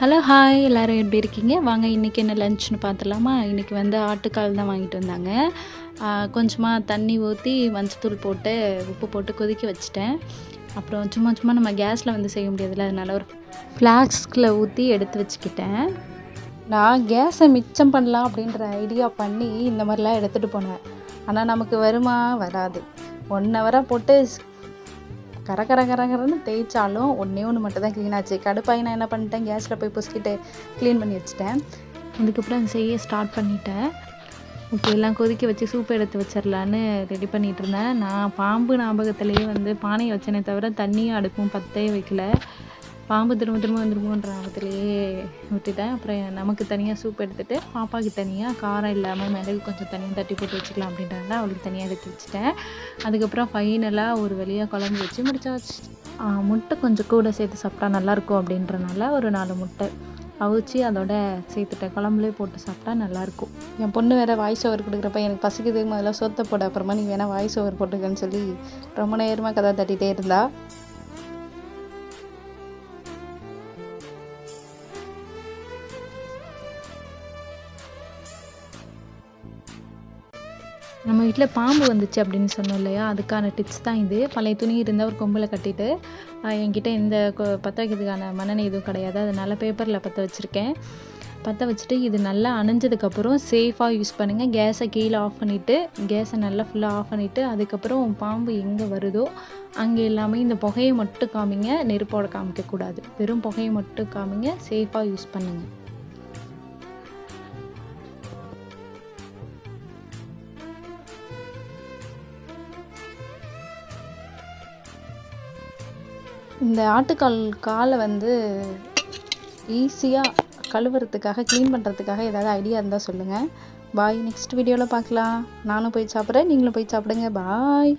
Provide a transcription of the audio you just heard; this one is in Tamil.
ஹலோ ஹாய் எல்லோரும் எப்படி இருக்கீங்க? வாங்க இன்றைக்கி என்ன லஞ்ச்னு பார்த்துலாமா இன்றைக்கி வந்து ஆட்டுக்கால் தான் வாங்கிட்டு வந்தாங்க. கொஞ்சமாக தண்ணி ஊற்றி மஞ்சத்தூள் போட்டு உப்பு போட்டு கொதிக்க வச்சுட்டேன். அப்புறம் சும்மா சும்மா நம்ம கேஸில் வந்து செய்ய முடியாதுல்ல அதனால் ஒரு ஃப்ளாஸ்கில் ஊற்றி எடுத்து வச்சுக்கிட்டேன். நான் கேஸை மிச்சம் பண்ணலாம் அப்படின்ற ஐடியா பண்ணி இந்த மாதிரிலாம் எடுத்துகிட்டு போனேன். ஆனால் நமக்கு வருமா? வராது. ஒன் ஹவராக போட்டு கரகர கரகரன்னு தேய்ச்சாலும் ஒன்றே ஒன்று மட்டும் தான் க்ளீன் ஆச்சு. கடுப்பாகி நான் என்ன பண்ணிட்டேன்? கேஸில் போய் பொசுக்கிட்டு க்ளீன் பண்ணி வச்சுட்டேன். அதுக்கப்புறம் செய்ய ஸ்டார்ட் பண்ணிட்டேன். ஓகே எல்லாம் கொதிக்க வச்சு சூப் எடுத்து வச்சிடலான்னு ரெடி பண்ணிகிட்டு இருந்தேன். நான் பாம்பு ஞாபகத்துலேயே வந்து பானையை வச்சேனே தவிர தண்ணியும் அடுப்பும் பத்தே வைக்கல. பாம்பு திரும்ப திரும்ப வந்துருமோன்ற ஆபத்துலேயே விட்டுட்டேன் அப்புறம் நமக்கு தனியாக சூப் எடுத்துகிட்டு பாப்பாவுக்கு தனியாக காரம் இல்லாமல் மிளகு கொஞ்சம் தனியாக தட்டி போட்டு வச்சுக்கலாம் அப்படின்றத அவளுக்கு தனியாக எடுத்து வச்சுட்டேன். அதுக்கப்புறம் ஃபைனலாக ஒரு வழியாக குழம்பு வச்சு முடிச்சாச்சு. முட்டை கொஞ்சம் கூட சேர்த்து சாப்பிட்டா நல்லாயிருக்கும் அப்படின்றனால ஒரு நாலு முட்டை அவிச்சு அதோட சேர்த்துட்டேன். குழம்புலேயே போட்டு சாப்பிட்டா நல்லாயிருக்கும் என் பொண்ணு வேறு வாய்ஸ் ஓவர் கொடுக்குறப்ப எனக்கு பசிக்குது. முதல்ல சொத்தை போட. அப்புறமா நீ வேணால் வாய்ஸ் ஓவர் போட்டுக்கன்னு சொல்லி ரொம்ப நேரமாக கதை தட்டிகிட்டே இருந்தா. நம்ம வீட்டில் பாம்பு வந்துச்சு அப்படின்னு சொன்னோம் இல்லையா? அதுக்கான டிப்ஸ் தான் இது. பழைய துணி இருந்தால் ஒரு கொம்பில் கட்டிட்டு என்கிட்ட இந்த பற்ற வைக்கிறதுக்கான மண்ணெண்ணெய் எதுவும் கிடையாது. அதனால் பேப்பரில் பற்ற வச்சுருக்கேன். பற்ற வச்சுட்டு இது நல்லா அணைஞ்சதுக்கப்புறம் சேஃபாக யூஸ் பண்ணுங்கள் கேஸை கீழே ஆஃப் பண்ணிவிட்டு கேஸை நல்லா ஃபுல்லாக ஆஃப் பண்ணிவிட்டு அதுக்கப்புறம் பாம்பு எங்கே வருதோ அங்கே எல்லாமே இந்த புகையை மட்டும் காமிங்க. நெருப்போட காமிக்கக்கூடாது. வெறும் புகையை மட்டும் காமிங்க. சேஃபாக யூஸ் பண்ணுங்கள் இந்த ஆட்டுக்கால் காலை வந்து ஈஸியாக கழுவுறதுக்காக க்ளீன் பண்ணுறதுக்காக ஏதாவது ஐடியா இருந்தால் சொல்லுங்கள் பாய் நெக்ஸ்ட் வீடியோவில் பார்க்கலாம். நானும் போய் சாப்பிட்றேன். நீங்களும் போய் சாப்பிடுங்க. பாய்